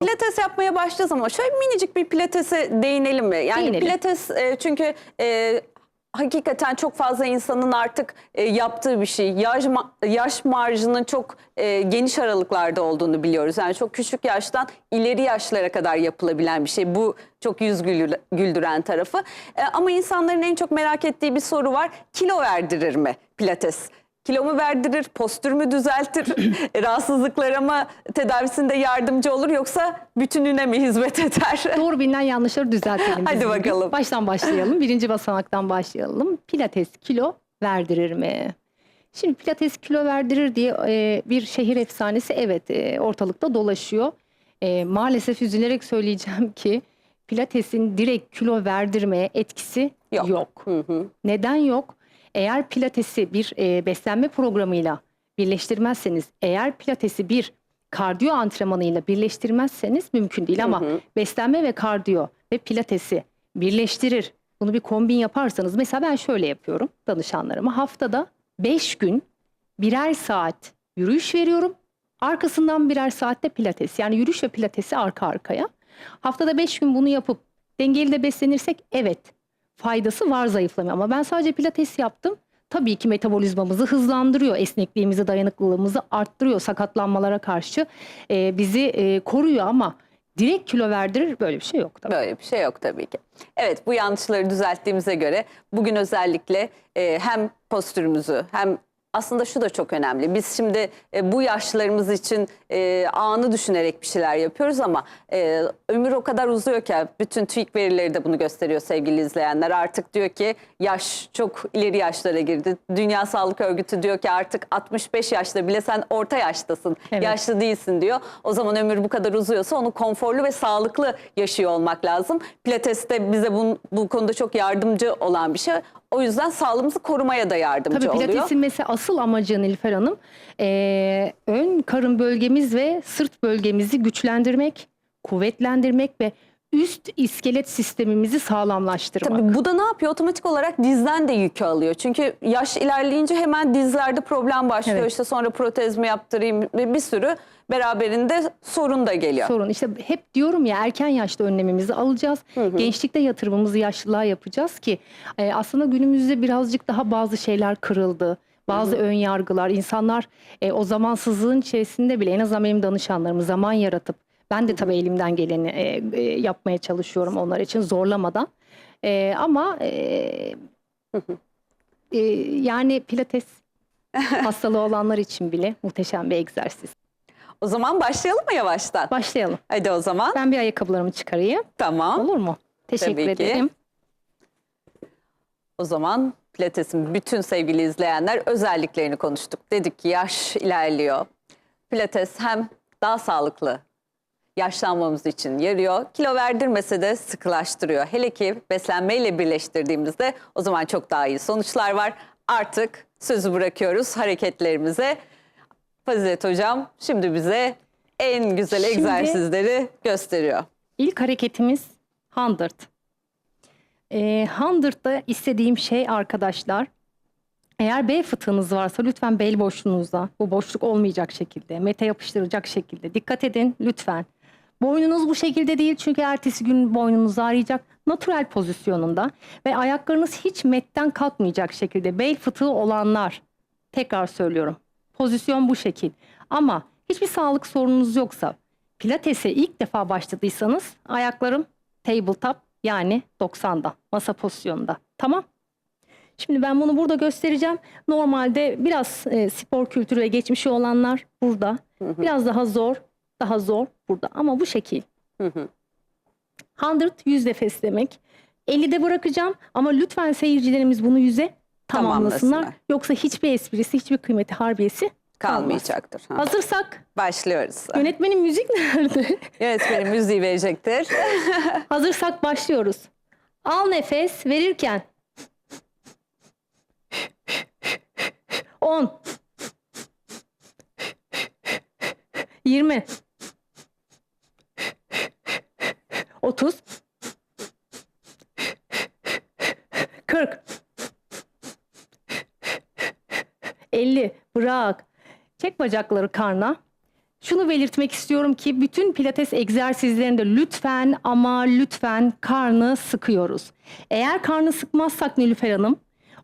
Pilates yapmaya başlayacağız ama şöyle minicik bir pilatese değinelim mi? Yani Değinelim. pilates e, çünkü e, hakikaten çok fazla insanın artık e, yaptığı bir şey. Yaş, ma- yaş marjının çok e, geniş aralıklarda olduğunu biliyoruz. Yani çok küçük yaştan ileri yaşlara kadar yapılabilen bir şey. Bu çok yüz güldür- güldüren tarafı. E, ama insanların en çok merak ettiği bir soru var. Kilo verdirir mi pilates? Kilo mu verdirir, postür mü düzeltir, rahatsızlıklara mı tedavisinde yardımcı olur yoksa bütününe mi hizmet eder? Doğru bilinen yanlışları düzeltelim. Hadi bugün. bakalım. Baştan başlayalım. Birinci basamaktan başlayalım. Pilates kilo verdirir mi? Şimdi pilates kilo verdirir diye e, bir şehir efsanesi evet e, ortalıkta dolaşıyor. E, maalesef üzülerek söyleyeceğim ki pilatesin direkt kilo verdirmeye etkisi Yok. yok. Hı hı. Neden yok? Eğer pilatesi bir e, beslenme programıyla birleştirmezseniz, eğer pilatesi bir kardiyo antrenmanıyla birleştirmezseniz mümkün değil ama hı. beslenme ve kardiyo ve pilatesi birleştirir. Bunu bir kombin yaparsanız mesela ben şöyle yapıyorum danışanlarıma. Haftada 5 gün birer saat yürüyüş veriyorum. Arkasından birer saatte pilates. Yani yürüyüş ve pilatesi arka arkaya. Haftada 5 gün bunu yapıp dengeli de beslenirsek evet faydası var zayıflamaya. Ama ben sadece pilates yaptım. Tabii ki metabolizmamızı hızlandırıyor, esnekliğimizi, dayanıklılığımızı arttırıyor, sakatlanmalara karşı e, bizi e, koruyor ama direkt kilo verdirir böyle bir şey yok tabii. Böyle bir şey yok tabii ki. Evet bu yanlışları düzelttiğimize göre bugün özellikle e, hem postürümüzü hem aslında şu da çok önemli. Biz şimdi e, bu yaşlarımız için e, anı düşünerek bir şeyler yapıyoruz ama e, ömür o kadar uzuyor ki bütün TÜİK verileri de bunu gösteriyor sevgili izleyenler. Artık diyor ki yaş çok ileri yaşlara girdi. Dünya Sağlık Örgütü diyor ki artık 65 yaşta bile sen orta yaştasın. Evet. Yaşlı değilsin diyor. O zaman ömür bu kadar uzuyorsa onu konforlu ve sağlıklı yaşıyor olmak lazım. Pilates de bize bu, bu konuda çok yardımcı olan bir şey. O yüzden sağlığımızı korumaya da yardımcı Tabii oluyor. pilatesin mesela asıl amacı Nilüfer Hanım eee, ön karın bölgemiz ve sırt bölgemizi güçlendirmek, kuvvetlendirmek ve üst iskelet sistemimizi sağlamlaştırmak. Tabii bu da ne yapıyor? Otomatik olarak dizden de yükü alıyor. Çünkü yaş ilerleyince hemen dizlerde problem başlıyor. Evet. İşte sonra protez mi yaptırayım bir sürü beraberinde sorun da geliyor. sorun. İşte hep diyorum ya erken yaşta önlemimizi alacağız. Gençlikte yatırımımızı yaşlılığa yapacağız ki e, aslında günümüzde birazcık daha bazı şeyler kırıldı. Bazı ön yargılar, insanlar e, o zamansızlığın içerisinde bile en azından benim danışanlarım zaman yaratıp ben de tabii elimden geleni e, e, yapmaya çalışıyorum onlar için zorlamadan. E, ama e, e, yani pilates hastalığı olanlar için bile muhteşem bir egzersiz. O zaman başlayalım mı yavaştan? Başlayalım. Hadi o zaman. Ben bir ayakkabılarımı çıkarayım. Tamam. Olur mu? Teşekkür Tabii ki. ederim. O zaman Pilates'in bütün sevgili izleyenler özelliklerini konuştuk. Dedik ki yaş ilerliyor. Pilates hem daha sağlıklı yaşlanmamız için yarıyor. Kilo verdirmese de sıkılaştırıyor. Hele ki beslenmeyle birleştirdiğimizde o zaman çok daha iyi sonuçlar var. Artık sözü bırakıyoruz hareketlerimize. Fazilet Hocam şimdi bize en güzel Şimdi- egzersizleri gösteriyor. İlk hareketimiz 100. Ee, 100'da istediğim şey arkadaşlar eğer bel fıtığınız varsa lütfen bel boşluğunuzda bu boşluk olmayacak şekilde mete yapıştıracak şekilde dikkat edin lütfen. Boynunuz bu şekilde değil çünkü ertesi gün boynunuz ağrıyacak. Natural pozisyonunda ve ayaklarınız hiç metten kalkmayacak şekilde bel fıtığı olanlar tekrar söylüyorum. Pozisyon bu şekil. Ama hiçbir sağlık sorununuz yoksa pilatese ilk defa başladıysanız ayaklarım tabletop yani 90'da masa pozisyonunda. Tamam? Şimdi ben bunu burada göstereceğim. Normalde biraz e, spor kültürü ve geçmişi olanlar burada. Biraz daha zor, daha zor burada. Ama bu şekil. Hı hı. 100 100 nefes demek. 50'de bırakacağım ama lütfen seyircilerimiz bunu yüze tamamlasınlar. Tamamlasınlar. Yoksa hiçbir esprisi, hiçbir kıymeti, harbiyesi. Kalmayacaktır. Ha. Hazırsak Başlıyoruz. yönetmenin müzik nerede? Yönetmenim müziği verecektir. Hazırsak başlıyoruz. Al nefes verirken 10 20 30 40 50 bırak. Çek bacakları karna. Şunu belirtmek istiyorum ki bütün pilates egzersizlerinde lütfen ama lütfen karnı sıkıyoruz. Eğer karnı sıkmazsak Nilüfer Hanım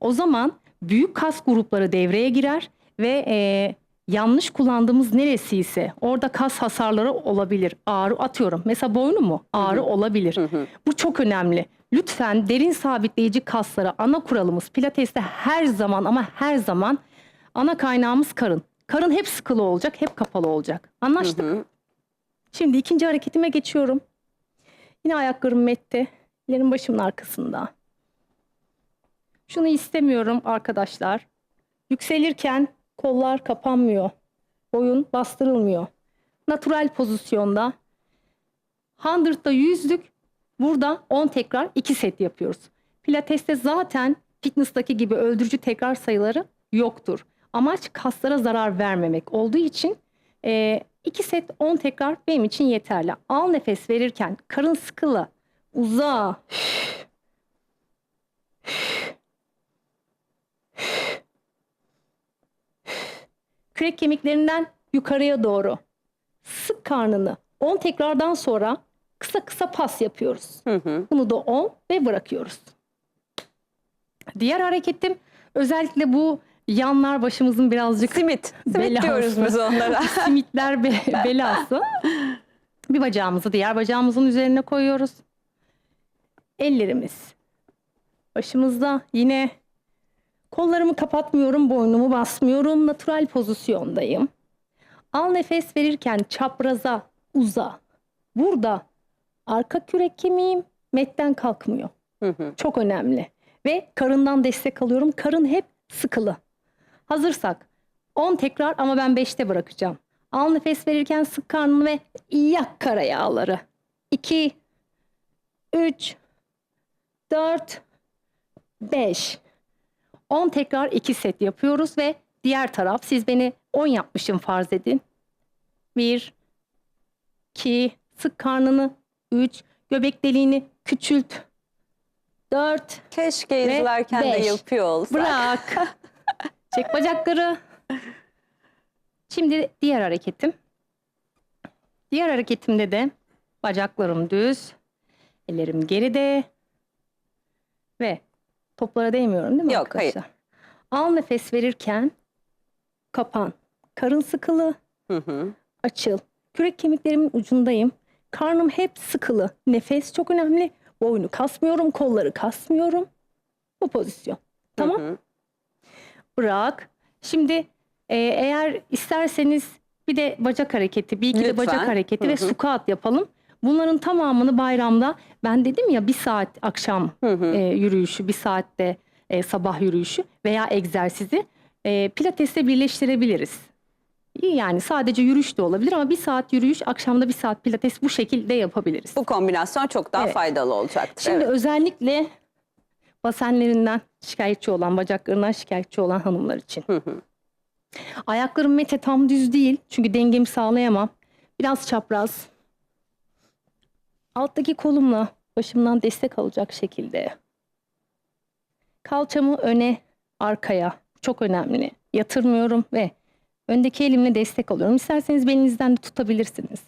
o zaman büyük kas grupları devreye girer ve e, yanlış kullandığımız neresi ise orada kas hasarları olabilir. Ağrı atıyorum. Mesela boynu mu? Ağrı olabilir. Bu çok önemli. Lütfen derin sabitleyici kaslara ana kuralımız pilateste her zaman ama her zaman ana kaynağımız karın. Karın hep sıkılı olacak, hep kapalı olacak. Anlaştık. Şimdi ikinci hareketime geçiyorum. Yine ayaklarım mette. Ellerim başımın arkasında. Şunu istemiyorum arkadaşlar. Yükselirken kollar kapanmıyor. Boyun bastırılmıyor. Natural pozisyonda. 100'da yüzlük. Burada 10 tekrar 2 set yapıyoruz. Pilateste zaten fitness'taki gibi öldürücü tekrar sayıları yoktur. Amaç kaslara zarar vermemek olduğu için 2 set 10 tekrar benim için yeterli. Al nefes verirken karın sıkılı, uza. Kürek kemiklerinden yukarıya doğru. Sık karnını. 10 tekrardan sonra kısa kısa pas yapıyoruz. Hı hı. Bunu da 10 ve bırakıyoruz. Diğer hareketim özellikle bu yanlar başımızın birazcık Simit. Simit Belası. diyoruz biz onlara. simitler be- belası. Bir bacağımızı diğer bacağımızın üzerine koyuyoruz. Ellerimiz başımızda yine kollarımı kapatmıyorum, boynumu basmıyorum. Natural pozisyondayım. Al nefes verirken çapraza uza. Burada arka kürek kemiğim metten kalkmıyor. Hı hı. Çok önemli. Ve karından destek alıyorum. Karın hep sıkılı. Hazırsak 10 tekrar ama ben 5'te bırakacağım. Al nefes verirken sık karnını ve yak kara yağları. 2 3 4 5 10 tekrar 2 set yapıyoruz ve diğer taraf siz beni 10 yapmışım farz edin. 1 2 sık karnını 3 göbek deliğini küçült 4 Keşke izlerken de beş. yapıyor olsak. Bırak. Çek bacakları. Şimdi diğer hareketim. Diğer hareketimde de bacaklarım düz, ellerim geride ve toplara değmiyorum değil mi Yok, hayır. arkadaşlar? Al nefes verirken kapan. Karın sıkılı, Hı hı. açıl. Kürek kemiklerimin ucundayım. Karnım hep sıkılı. Nefes çok önemli. Boynu kasmıyorum, kolları kasmıyorum. Bu pozisyon. Tamam. Hı hı. Bırak. Şimdi e, eğer isterseniz bir de bacak hareketi, bir iki de Lütfen. bacak hareketi Hı ve hı. squat yapalım. Bunların tamamını bayramda ben dedim ya bir saat akşam Hı hı. e, yürüyüşü, bir saatte e, sabah yürüyüşü veya egzersizi e, pilatesle birleştirebiliriz. Yani sadece yürüyüş de olabilir ama bir saat yürüyüş, akşamda bir saat pilates bu şekilde yapabiliriz. Bu kombinasyon çok daha Evet. faydalı olacaktır. Şimdi evet. özellikle basenlerinden şikayetçi olan, bacaklarından şikayetçi olan hanımlar için. Hı hı. Ayaklarım mete tam düz değil. Çünkü dengemi sağlayamam. Biraz çapraz. Alttaki kolumla başımdan destek alacak şekilde. Kalçamı öne, arkaya. Çok önemli. Yatırmıyorum ve öndeki elimle destek alıyorum. İsterseniz belinizden de tutabilirsiniz.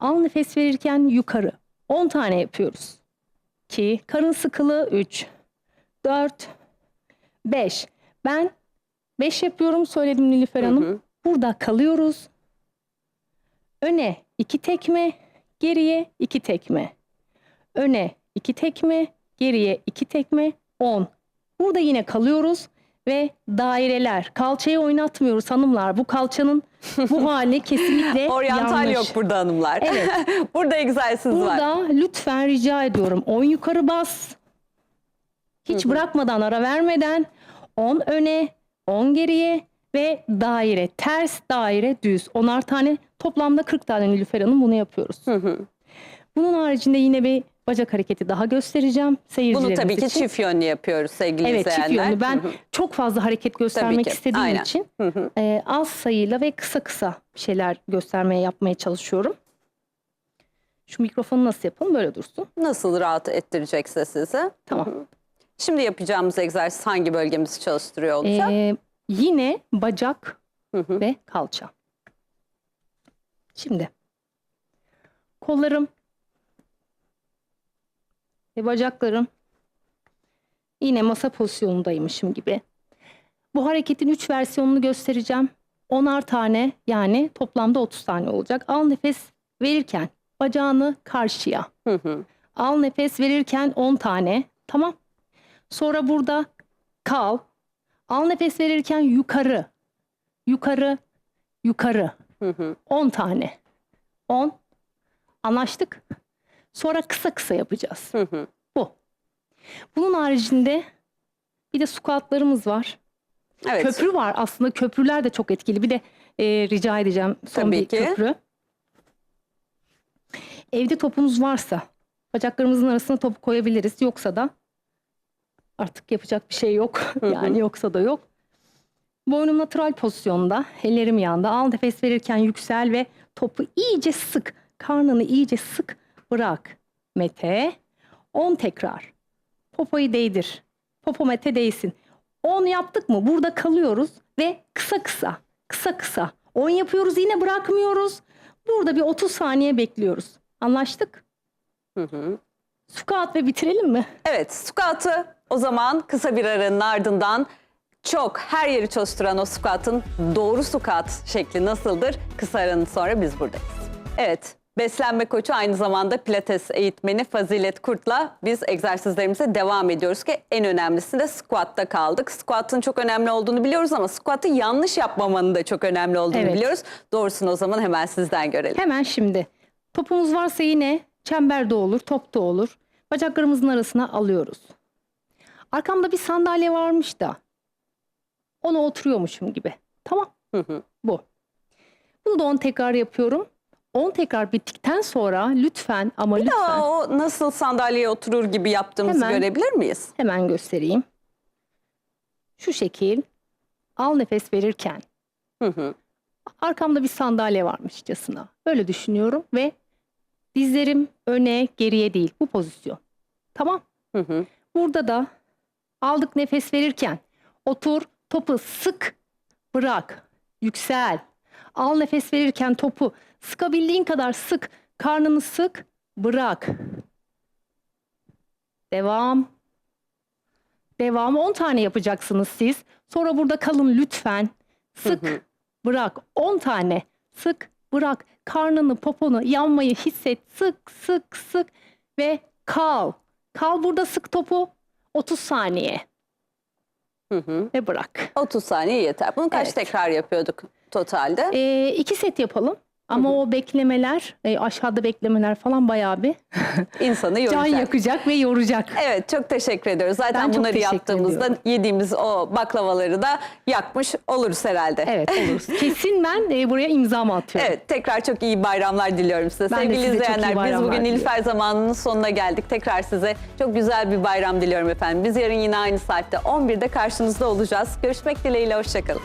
Al nefes verirken yukarı. 10 tane yapıyoruz. 2, karın sıkılı 3, 4, 5. Ben 5 yapıyorum söyledim Nilüfer Hı Hanım. hı. Burada kalıyoruz. Öne iki tekme, geriye iki tekme. Öne iki tekme, geriye iki tekme, 10. Burada yine kalıyoruz ve daireler. Kalçayı oynatmıyoruz hanımlar. Bu kalçanın bu hali kesinlikle Oryantal yanlış. yok burada hanımlar. Evet. burada egzersiz var. Burada lütfen rica ediyorum 10 yukarı bas. Hiç bırakmadan ara vermeden 10 öne 10 geriye ve daire ters daire düz. 10'ar tane toplamda 40 tane Nilüfer Hanım bunu yapıyoruz. Hı hı. Bunun haricinde yine bir bacak hareketi daha göstereceğim seyircilerimiz Bunu tabii ki için. çift yönlü yapıyoruz sevgili Evet çift izleyenler. yönlü. Ben Hı hı. çok fazla hareket göstermek istediğim aynen. için Hı hı. e, az sayıyla ve kısa kısa şeyler göstermeye yapmaya çalışıyorum. Şu mikrofonu nasıl yapalım? Böyle dursun. Nasıl rahat ettirecekse sizi. Tamam. Şimdi yapacağımız egzersiz hangi bölgemizi çalıştırıyor olacak? Ee, yine bacak Hı hı. ve kalça. Şimdi kollarım ve bacaklarım yine masa pozisyonundaymışım gibi. Bu hareketin 3 versiyonunu göstereceğim. 10'ar tane yani toplamda 30 tane olacak. Al nefes verirken bacağını karşıya. Hı hı. Al nefes verirken 10 tane. Tamam. Sonra burada kal. Al nefes verirken yukarı. Yukarı. Yukarı. Hı hı. 10 tane. 10. Anlaştık. Sonra kısa kısa yapacağız. Hı hı. Bu. Bunun haricinde bir de squatlarımız var. Evet. Köprü var aslında. Köprüler de çok etkili. Bir de e, rica edeceğim son Tabii bir ki. köprü. Evde topunuz varsa bacaklarımızın arasına topu koyabiliriz. Yoksa da artık yapacak bir şey yok. hı. yani yoksa da yok. Boynum natural pozisyonda. Ellerim yanda. Al nefes verirken yüksel ve topu iyice sık. Karnını iyice sık bırak. Mete. 10 tekrar. Popoyu değdir. Popo mete değsin. 10 yaptık mı? Burada kalıyoruz ve kısa kısa, kısa kısa. 10 yapıyoruz yine bırakmıyoruz. Burada bir 30 saniye bekliyoruz. Anlaştık? Hı hı. Squat ve bitirelim mi? Evet, squat'ı o zaman kısa bir aranın ardından çok her yeri çalıştıran o squat'ın doğru squat şekli nasıldır? Kısa aranın sonra biz buradayız. Evet, beslenme koçu aynı zamanda pilates eğitmeni Fazilet Kurt'la biz egzersizlerimize devam ediyoruz ki en önemlisi de squat'ta kaldık. Squat'ın çok önemli olduğunu biliyoruz ama squat'ı yanlış yapmamanın da çok önemli olduğunu Evet. biliyoruz. Doğrusunu o zaman hemen sizden görelim. Hemen şimdi. Topumuz varsa yine çemberde olur, top da olur. Bacaklarımızın arasına alıyoruz. Arkamda bir sandalye varmış da ona oturuyormuşum gibi. Tamam. Hı hı. Bu. Bunu da 10 tekrar yapıyorum. 10 tekrar bittikten sonra lütfen ama lütfen Aa, o nasıl sandalyeye oturur gibi yaptığımızı Hemen. görebilir miyiz? hemen göstereyim. Şu şekil al nefes verirken Hı hı. arkamda bir sandalye varmışçasına. Öyle düşünüyorum ve dizlerim öne geriye değil bu pozisyon. Tamam. Hı hı. Burada da aldık nefes verirken otur topu sık bırak yüksel. Al nefes verirken topu sıkabildiğin kadar sık karnını sık bırak. Devam. Devam 10 tane yapacaksınız siz. Sonra burada kalın lütfen. Sık Hı hı. bırak 10 tane. Sık bırak. Karnını, poponu, yanmayı hisset. Sık sık sık ve kal. Kal burada sık topu 30 saniye Hı hı. ve bırak. 30 saniye yeter. Bunu kaç Evet. tekrar yapıyorduk totalde? Ee, iki set yapalım. Ama o beklemeler, e, aşağıda beklemeler falan bayağı bir İnsanı can yoracak. yakacak ve yoracak. Evet çok teşekkür ediyoruz. Zaten Ben çok bunları teşekkür yaptığımızda ediyorum. yediğimiz o baklavaları da yakmış oluruz herhalde. Evet oluruz. Kesin ben e, buraya imzamı atıyorum. Evet tekrar çok iyi bayramlar diliyorum size. Ben de Sevgili size çok iyi izleyenler biz bayramlar bugün. Nilüfer zamanının sonuna geldik. Tekrar size çok güzel bir bayram diliyorum efendim. Biz yarın yine aynı saatte 11'de karşınızda olacağız. Görüşmek dileğiyle hoşçakalın.